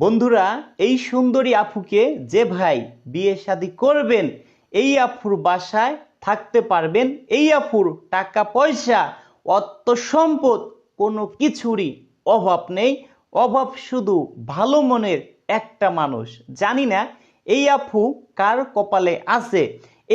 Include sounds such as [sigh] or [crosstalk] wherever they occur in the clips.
বন্ধুরা, এই সুন্দরী আফুকে যে ভাই বিয়ে শাদি করবেন, এই আফুর বাসায় থাকতে পারবেন। এই আফুর টাকা পয়সা, অর্থ সম্পদ কোনো কিছুরই অভাব নেই। অভাব শুধু ভালো মনের একটা মানুষ। জানি না, এই আফু কার কপালে আছে?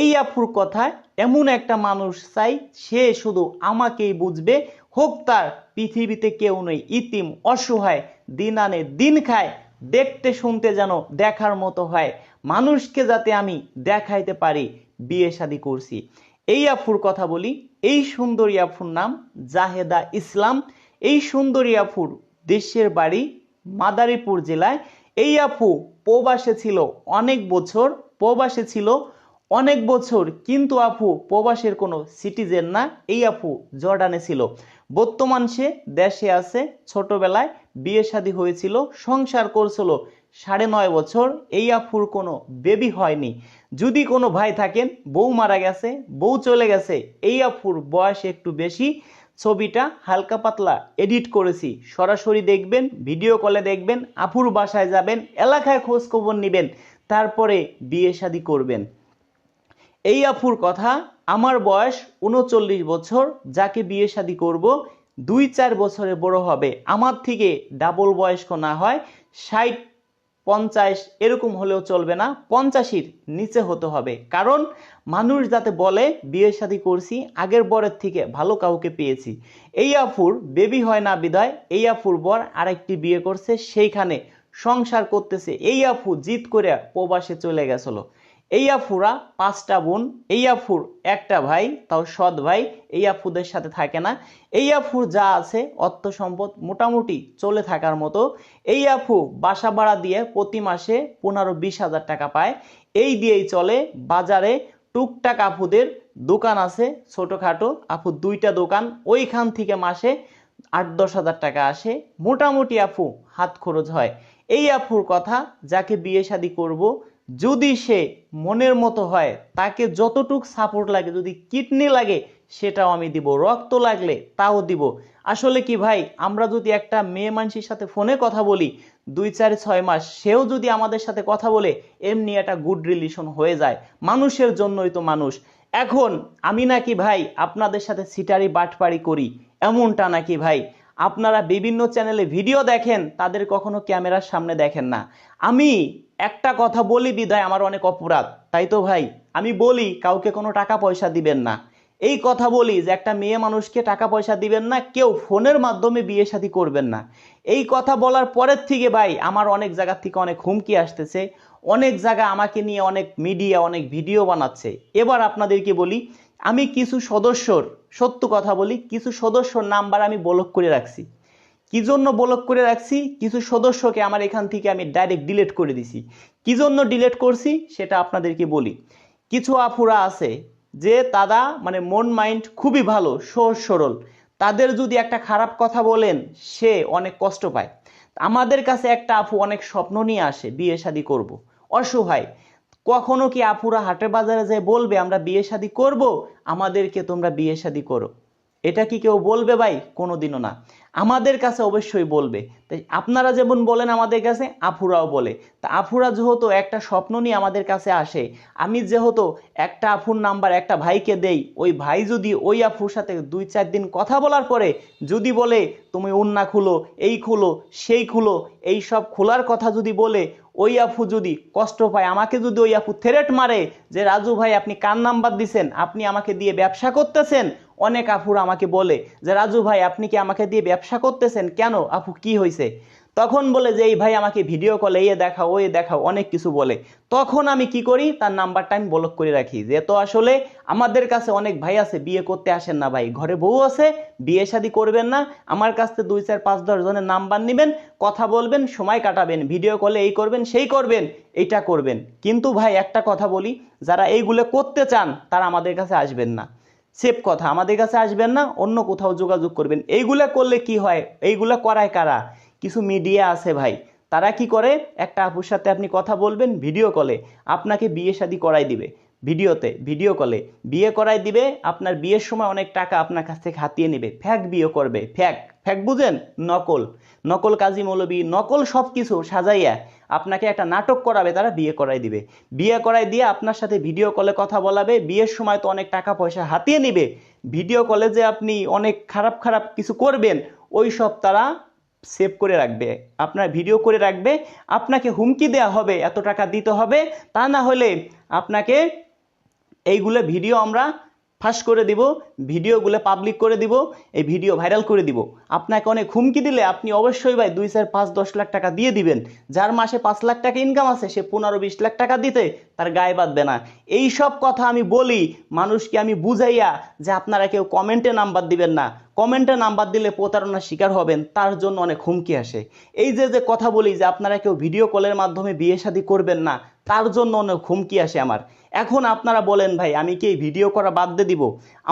এই আফুর কথায় এমন একটা মানুষ চাই, সে শুধু আমাকেই বুঝবে। হোক তার পৃথিবীতে কেউ নেই, ইতিম, অসহায়, দিন আনে দিন খায়। দেখতে শুনতে যেন দেখার মতো হয়। মানুষকে যাতে আমি দেখাইতে পারি, বিয়ে শাদি করছি। এই আফুর কথা বলি। এই সুন্দরী আফুর নাম জাহেদা ইসলাম। এই সুন্দরী আফুর দেশের বাড়ি মাদারীপুর জেলায়। এই আফু প্রবাসে ছিল অনেক বছর, প্রবাসে ছিল অনেক বছর, কিন্তু আপু প্রবাসের কোনো সিটিজেন না। এই আফু জর্ডানে ছিল। বর্তমান সে দেশে আছে, ছোটবেলায় বিয়ে শাদী হয়েছিল, সংসার করছিল সাড়ে নয় বছর এই আফুর কোনো বেবি হয়নি। যদি কোনো ভাই থাকেন, বউ মারা গেছে, বউ চলে গেছে এই আফুর বয়স একটু বেশি, ছবিটা হালকা পাতলা এডিট করেছি। সরাসরি দেখবেন ভিডিও কলে দেখবেন আফুর বাসায় যাবেন, এলাকায় খোঁজ খবর নেবেন, তারপরে বিয়ে শাদী করবেন। এই আফুর কথা, আমার বয়স উনচল্লিশ বছর, যাকে বিয়ে শাদী করব দুই চার বছরে বড় হবে। আমার থেকে ডাবল বয়স্ক না হয়, ষাট, পঞ্চাশ এরকম হলেও চলবে না, পঞ্চাশির নিচে হতে হবে। কারণ মানুষ যাতে বলে, বিয়ে শাদী করছি, আগের বরের থেকে ভালো কাউকে পেয়েছি। এই আফুর বেবি হয় না বিদায়, এই আফুর বর আরেকটি বিয়ে করছে, সেইখানে সংসার করতেছে। এই আফু জিত করে প্রবাসে চলে গেছিল। এই আফুরা পাঁচটা বোন এই আফুর একটা ভাই, তাও সৎ ভাই এই আফুদের সাথে থাকে না। এই আফুর যা আছে অর্থ সম্পদ মোটামুটি চলে থাকার মতো। এই আফু বাসা ভাড়া দিয়ে প্রতি মাসে পনেরো বিশ হাজার টাকা পায়। এই দিয়েই চলে বাজারে। টুকটাক আফুদের দোকান আছে ছোটোখাটো আফু দুইটা দোকান, ওইখান থেকে মাসে আট দশ হাজার টাকা আসে। মোটামুটি আফু হাত খরচ হয়। এই আফুর কথা, যাকে বিয়ে শাদী করব যদি সে মনের মতো হয়, তাকে যতটুক সাপোর্ট লাগে, যদি কিডনি লাগে, সেটাও আমি দিব। রক্ত লাগলে তাও দিব। আসলে কি ভাই, আমরা যদি একটা মেয়ে মানুষের সাথে ফোনে কথা বলি, দুই চার ছয় মাস, সেও যদি আমাদের সাথে কথা বলে, এমনি একটা গুড রিলেশন হয়ে যায়। মানুষের জন্যই তো মানুষ। এখন আমি নাকি ভাই, আপনাদের সাথে সিটারি বাটপাড়ি করি, এমনটা নাকি ভাই? আপনারা বিভিন্ন চ্যানেলে ভিডিও দেখেন, তাদের কখনো ক্যামেরার সামনে দেখেন না। আমি একটা কথা বলি বিদায় আমার অনেক অপরাধ, তাই তো ভাই? আমি বলি, কাউকে কোনো টাকা পয়সা দিবেন না। এই কথা বলি যে একটা মেয়ে মানুষকে টাকা পয়সা দিবেন না, কেউ ফোনের মাধ্যমে বিয়ে শাদী করবেন না। এই কথা বলার পরের থেকে ভাই, আমার অনেক জায়গা থেকে অনেক হুমকি আসতেছে। অনেক জায়গা আমাকে নিয়ে অনেক মিডিয়া অনেক ভিডিও বানাচ্ছে। এবার আপনাদেরকে বলি, আমি কিছু সদস্যর সত্য কথা বলি, কিছু সদস্যর নাম্বার আমি ব্লক করে রাখছি। কি জন্য ব্লক করে রাখছি? কিছু সদস্যকে আমার এখান থেকে আমি ডাইরেক্ট ডিলেট করে দিছি। কি জন্য ডিলেট করছি? সেটা আপনাদেরকে বলি। কিছু আফুরা আছে যে তারা মানে মন মাইন্ড খুবই ভালো, সহজ সরল। তাদের যদি একটা খারাপ কথা বলেন, সে অনেক কষ্ট পায়। আমাদের কাছে একটা আফু অনেক স্বপ্ন নিয়ে আসে, বিয়ে শাদী করব। অসহায়। কখনো কি আপুরা হাটের বাজারে যায় বলবে, আমরা বিয়ে শাদী করব? আমাদেরকে তোমরা বিয়ে শাদী করো। এটা কি কেউ বলবে ভাই? কোনোদিনও না। আমাদের কাছে অবশ্যই বলবে। তাই আপনারা যেমন বলেন আমাদের কাছে, আফুরাও বলে। তা আফুরা যেহেতু একটা স্বপ্ন নিয়ে আমাদের কাছে আসে, আমি যেহেতু একটা আফুর নাম্বার একটা ভাইকে দেই, ওই ভাই যদি ওই আফুর সাথে দুই চার দিন কথা বলার পরে যদি বলে, তুমি উন্না খুলো, এই খুলো, সেই খুলো, এই সব খোলার কথা যদি বলে, ওই আফু যদি কষ্ট পায়, আমাকে যদি ওই আফু থ্রেট মারে যে, রাজু ভাই, আপনি কার নাম্বার দিছেন? আপনি আমাকে দিয়ে ব্যবসা করতেছেন? অনেক আফুর আমাকে বলে যে, রাজু ভাই, আপনি কি আমাকে দিয়ে ব্যবসা করতেছেন? কেন? আপু, কি হয়েছে তখন বলে যে, এই ভাই আমাকে ভিডিও কলে এ দেখাও, ওয়ে দেখাও, অনেক কিছু বলে। তখন আমি কি করি? তার নাম্বারটা আমি ব্লক করে রাখি। যে, তো আসলে আমাদের কাছে অনেক ভাই আছে, বিয়ে করতে আসেন না ভাই। ঘরে বউ আছে, বিয়ে শাদী করবেন না। আমার কাছ দুই, চার, পাঁচ, দশ জনের নাম্বার নেবেন, কথা বলবেন, সময় কাটাবেন ভিডিও কলে এই করবেন, সেই করবেন এটা করবেন। কিন্তু ভাই, একটা কথা বলি, যারা এইগুলো করতে চান, তারা আমাদের কাছে আসবেন না। সেফ কথা। আমাদের কাছে আসবেন না, অন্য কোথাও যোগাযোগ করবেন। এইগুলা করলে কি হয়? এইগুলা করায় কারা? কিছু মিডিয়া আছে ভাই। তারা কি করে? একটা আপুর সাথে আপনি কথা বলবেন ভিডিও কলে আপনাকে বিয়ে শাদি করাই দিবে। ভিডিওতে, ভিডিও কলে। বিয়ে করাই দিবে, আপনার বিয়ের সময় অনেক টাকা আপনার কাছ থেকে হাতিয়ে নেবে। ফ্যাক বিয়ে করবে, ফ্যাক। ফ্যাক বুঝেন? নকল। নকল কাজী মৌলবী, নকল সব কিছু সাজাইয়া আপনাকে একটা নাটক করাবে, তারা বিয়ে করাই দিবে। বিয়ে করাই দিয়ে আপনার সাথে ভিডিও কলে কথা বলাবে, বিয়ের সময় তো অনেক টাকা পয়সা হাতিয়ে নিবে। ভিডিও কলে যে আপনি অনেক খারাপ খারাপ কিছু করবেন, ওই সব তারা সেভ করে রাখবে। আপনার ভিডিও করে রাখবে, আপনাকে হুমকি দেওয়া হবে, এত টাকা দিতে হবে, তা না হলে আপনাকে এইগুলো ভিডিও আমরা ফাঁস করে দিব, ভিডিওগুলো পাবলিক করে দিব, এই ভিডিও ভাইরাল করে দিব। আপনাকে অনেক হুমকি দিলে আপনি অবশ্যই ভাই দুই চার পাঁচ দশ লাখ টাকা দিয়ে দিবেন। যার মাসে পাঁচ লাখ টাকা ইনকাম আছে, সে পনেরো বিশ লাখ টাকা দিতে তার গায়ে বাঁধবে না। এই সব কথা আমি বলি, মানুষকে আমি বুঝাইয়া যে আপনারা কেউ কমেন্টে নাম্বার দিবেন না। কমেন্টে নাম্বার দিলে প্রতারণার শিকার হবেন, তার জন্য অনেক হুমকি আসে। এই যে যে কথা বলি যে আপনারা কেউ ভিডিও কলের মাধ্যমে বিয়ে শাদী করবেন না, তার জন্য অনেক হুমকি আসে আমার। এখন আপনারা বলেন, ভাই, আমি কি ভিডিও করা বাদ দিয়ে দিব?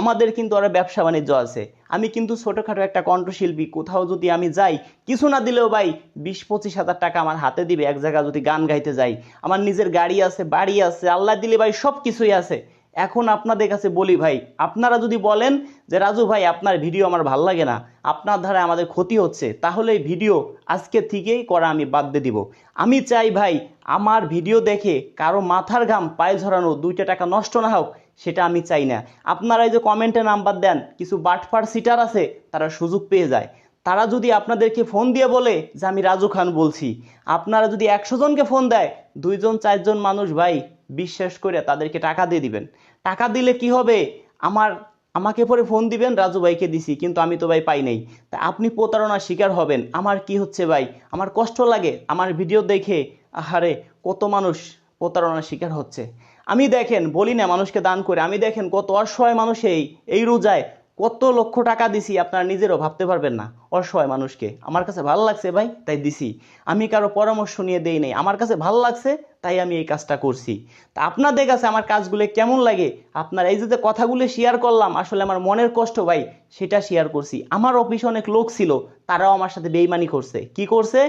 আমাদের কিন্তু আরও ব্যবসা বাণিজ্য আছে। আমি কিন্তু ছোটোখাটো একটা কণ্ঠশিল্পী, কোথাও যদি আমি যাই, কিছু না দিলেও ভাই বিশ, পঁচিশ হাজার টাকা আমার হাতে দিবে, এক জায়গায় যদি গান গাইতে যাই। আমার নিজের গাড়ি আছে, বাড়ি আছে, আল্লাহ দিলে ভাই সব কিছুই আছে। এখন আপনাদের কাছে বলি ভাই, আপনারা যদি বলেন যে, রাজু ভাই, আপনার ভিডিও আমার ভালো লাগে না, আপনার দ্বারা আমাদের ক্ষতি হচ্ছে, তাহলে এই ভিডিও আজকে থেকেই করা আমি বাদ দিয়ে দিব। আমি চাই ভাই, আমার ভিডিও দেখে কারও মাথার ঘাম, পায়ে ঝরানো, দুইটা টাকা নষ্ট না হোক, সেটা আমি চাই না। আপনারা এই যে কমেন্টে নাম্বার দেন, কিছু বাটফার সিটার আছে, তারা সুযোগ পেয়ে যায়। তারা যদি আপনাদেরকে ফোন দিয়ে বলে যে, আমি রাজু খান বলছি, আপনারা যদি একশো জনকে ফোন দেয়, দুইজন, চারজন মানুষ ভাই বিশ্বাস করে তাদেরকে টাকা দিয়ে দিবেন। টাকা দিলে কি হবে? আমার, আমাকে পরে ফোন দিবেন, রাজু ভাইকে দিছি, কিন্তু আমি তো ভাই পাই নাই। তা আপনি প্রতারণার শিকার হবেন। আমার কি হচ্ছে ভাই? আমার কষ্ট লাগে, আমার ভিডিও দেখে। আহারে, কত মানুষ প্রতারণার শিকার হচ্ছে। আমি দেখেন, বলি না মানুষকে দান করে, আমি দেখেন কত অসহায় মানুষ এই এই রোজায়। কত লক্ষ টাকা দিছি, আপনারা নিজেরও ভাবতে পারবেন না। অসহায় মানুষকে। আমার কাছে ভালো লাগছে ভাই, তাই দিছি। আমি কারও পরামর্শ নিয়ে দেই নাই। আমার কাছে ভালো লাগছে, তাই আমি এই কাজটা করছি। তা আপনাদের কাছে আমার কাজগুলো কেমন লাগে? আপনার এই যে কথাগুলো শেয়ার করলাম, আসলে আমার মনের কষ্ট ভাই, সেটা শেয়ার করছি। আমার অফিসে অনেক লোক ছিল, তারাও আমার সাথে বেইমানি করছে। কি করছে?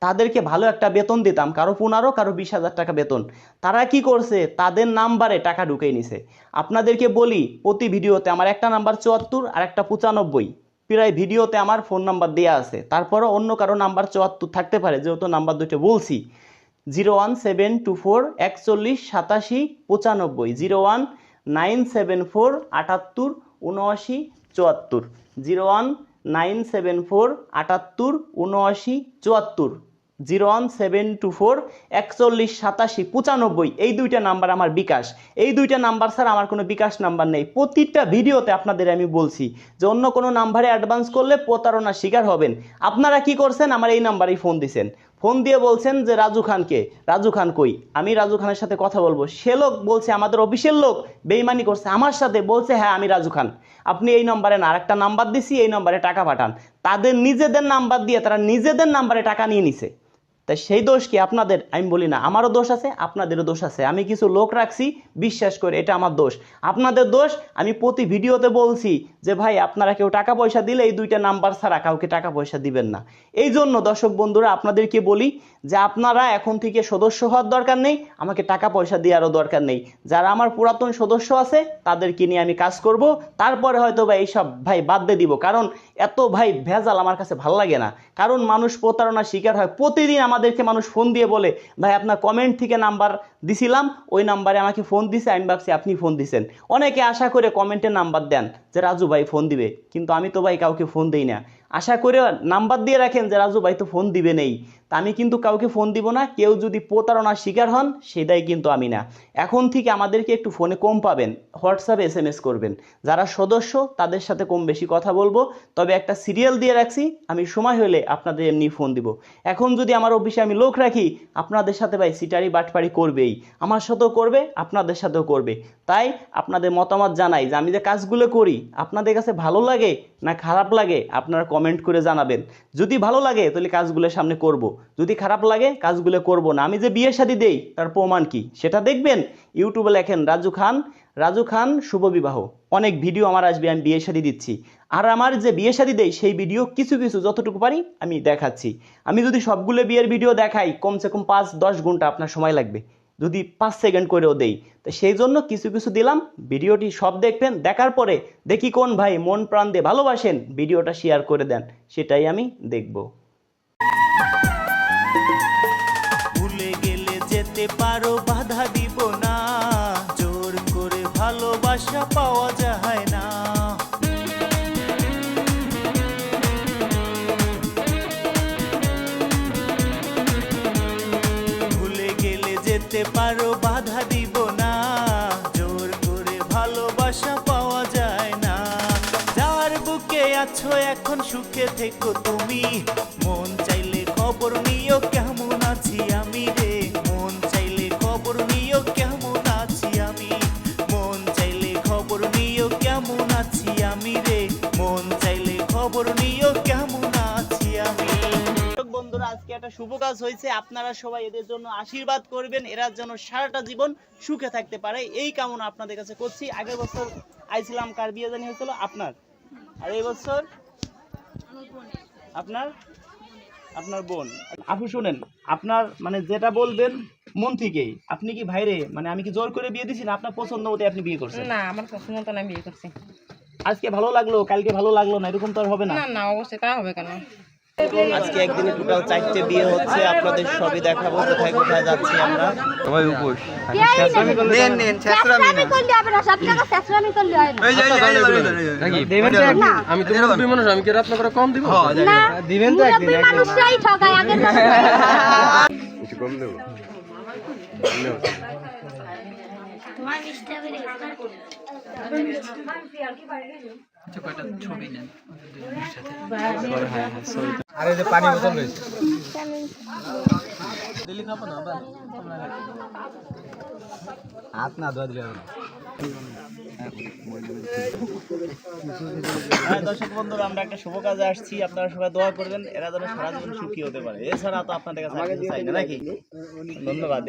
তাদেরকে ভালো একটা বেতন দিতাম, কারও পনেরো, কারও বিশ হাজার টাকা বেতন। তারা কি করছে? তাদের নাম্বারে টাকা ঢুকে নিছে। আপনাদেরকে বলি, প্রতি ভিডিওতে আমার একটা নাম্বার চুয়াত্তর, আর একটা পঁচানব্বই। প্রায় ভিডিওতে আমার ফোন নাম্বার দেওয়া আছে। তারপরও অন্য কারও নাম্বার চুয়াত্তর থাকতে পারে, যেহেতু নাম্বার দুটো বলছি। Zero one seven two four একচল্লিশ সাতাশি পঁচানব্বই, zero one nine seven four আটাত্তর উনআশি চুয়াত্তর, zero one nine seven four আটাত্তর উনআশি চুয়াত্তর। Zero one seven two four, একচল্লিশ সাতাশি, পঁচানব্বই। এই দুইটা নাম্বার আমার বিকাশ। এই দুইটা নাম্বার স্যার আমার কোনো বিকাশ নাম্বার নেই। প্রতিটা ভিডিওতে আপনাদের আমি বলছি যে অন্য কোনো নাম্বারে অ্যাডভান্স করলে প্রতারণার শিকার হবেন। আপনারা কি করছেন? আমার এই নাম্বারেই ফোন দিছেন। ফোন দিয়ে বলছেন যে, রাজু খানকে। রাজু খান কই? আমি রাজু খানের সাথে কথা বলব। সে লোক বলছে, আমাদের অফিসের লোক বেইমানি করছে। আমার সাথে বলছে হ্যাঁ আমি রাজু খান। আপনি এই নম্বরে না, আরেকটা নাম্বার দিছি, এই নম্বরে টাকা পাঠান। তাদের নিজেদের নাম্বার দিয়ে তারা নিজেদের নাম্বারে টাকা নিয়ে নিছে। তাই সেই দোষ কি আপনাদের? আমি বলি না, আমারও দোষ আছে, আপনাদেরও দোষ আছে। আমি কিছু লোক রাখছি, বিশ্বাস করে, এটা আমার দোষ। আপনাদের দোষ, আমি প্রতি ভিডিওতে বলছি যে, ভাই, আপনারা কেউ টাকা পয়সা দিলে এই দুইটা নাম্বার ছাড়া কাউকে টাকা পয়সা দিবেন না। এই জন্য, দর্শক বন্ধুরা, আপনাদেরকে বলি যে, আপনারা এখন থেকে সদস্য হওয়ার দরকার নেই, আমাকে টাকা পয়সা দেওয়ারও দরকার নেই। যারা আমার পুরাতন সদস্য আছে, তাদেরকে নিয়ে আমি কাজ করব, তারপরে হয়তো ভাই এইসব ভাই বাদ দিয়ে দিব। কারণ, এত ভাই ভেজাল আমার কাছে ভালো লাগে না। কারণ, মানুষ প্রতারণার শিকার হয়, প্রতিদিন আমাদেরকে মানুষ ফোন দিয়ে বলে, ভাই, আপনার কমেন্ট থেকে নাম্বার দিছিলাম, ওই নাম্বারে আমাকে ফোন দিছে আমি ভাবছি আপনি ফোন দিছেন। অনেকে আশা করে কমেন্টে নাম্বার দেন যে, রাজু ভাই ফোন দিবে। কিন্তু আমি তো ভাই কাউকে ফোন দিই না। আশা করে নাম্বার দিয়ে রাখেন যে, রাজু ভাই তো ফোন দিবে নেই। তা আমি কিন্তু কাউকে ফোন দিব না। কেউ যদি প্রতারণার শিকার হন, সেটাই কিন্তু আমি না। এখন থেকে আমাদেরকে একটু ফোনে কম পাবেন। হোয়াটসঅ্যাপে এস এম এস করবেন। যারা সদস্য, তাদের সাথে কম বেশি কথা বলব। তবে একটা সিরিয়াল দিয়ে রাখছি। আমি সময় হলে আপনাদের এমনি ফোন দিব। এখন যদি আমার অফিসে আমি লোক রাখি, আপনাদের সাথে ভাই সিটারি বাটপাড়ি করবেই। আমার সাথেও করবে, আপনাদের সাথেও করবে। তাই আপনাদের মতামত জানাই যে আমি যে কাজগুলো করি, আপনাদের কাছে ভালো লাগে না খারাপ লাগে, আপনারা কমেন্ট করে জানাবেন। যদি ভালো লাগে, তাহলে কাজগুলো সামনে করব। যদি খারাপ লাগে, কাজগুলো করব না। আমি যে বিয়ে শাদী দেই, তার প্রমাণ কি? সেটা দেখবেন। ইউটিউবে লেখেন, রাজু খান রাজু খান, শুভ বিবাহ। অনেক ভিডিও আমার আসবে, আমি বিয়ে শাদী দিচ্ছি। আর আমার যে বিয়ে শাদী দেই, সেই ভিডিও কিছু কিছু, যতটুকু পারি, আমি দেখাচ্ছি। আমি যদি সবগুলো বিয়ের ভিডিও দেখাই, কমসে কম পাঁচ, দশ ঘণ্টা আপনার সময় লাগবে। যদি পাঁচ সেকেন্ড করেও দেই, তো সেই জন্য কিছু কিছু দিলাম, ভিডিওটি সব দেখবেন, দেখার পরে দেখি কোন ভাই মন প্রাণ দিয়ে ভালোবাসেন, ভিডিওটা শেয়ার করে দেন, সেটাই আমি দেখব। যেতে পারো বাধা দিব না। জোর করে ভালোবাসা পাওয়া যায় না। ভুলে গেলে যেতে পারো, বাধা দিব না। জোর করে ভালোবাসা পাওয়া যায় না। যার বুকে আছো এখন, সুখে থেকো তুমি। মন চাইলে খবর নিও, কেমন আছি আমি? শুভ কাজ হয়েছে। আপনারা সবাই এদের জন্য আশীর্বাদ করবেন। এরা যেন সারাটা জীবন সুখে থাকতে পারে। এই কামনা আপনাদের কাছে করছি। আগের বছর আইছিলাম কার বিয়ে জানি হয়েছিল? আপনার। আর এই বছর? আপনার? আপনার বোন। আপু শুনেন আপনার মানে যেটা বলবেন মন থেকেই। আপনি কি ভাইরে মানে আমি কি জোর করে বিয়ে দিছি না? আপনার পছন্দ মতো আপনি বিয়ে করছেন। না আমার পছন্দ মতো আমি বিয়ে করছি। আজকে ভালো লাগল কালকে ভালো লাগল না? এরকম তো আর হবে না। না না অবশ্যই তা হবে কেন? আজকে একদিনে টোটাল চারটে বিয়ে হচ্ছে আপনাদের সবই দেখাবো কোথায় কোথায় যাচ্ছি আমরা। সবাই উপোস। নেন নেন না। করলে হয় না। এই যে এই যে, এই যে, এই যে। না আমি তো মুরব্বী মানুষ আমি কি রাত করে কম দিব? না দিবেন তো একদিন মানুষরাই ঠকায় আগের [laughs] আরে যে পানি বোতল রয়েছে। হাত না, ধোয়া দিলে না। হ্যাঁ দর্শক বন্ধুরা, আমরা একটা শুভ কাজে আসছি। আপনারা সবাই দোয়া করবেন, এরা যেন সারা জীবন সুখী হতে পারে। এছাড়া তো আপনাদের কাছে না, নাকি? ধন্যবাদ।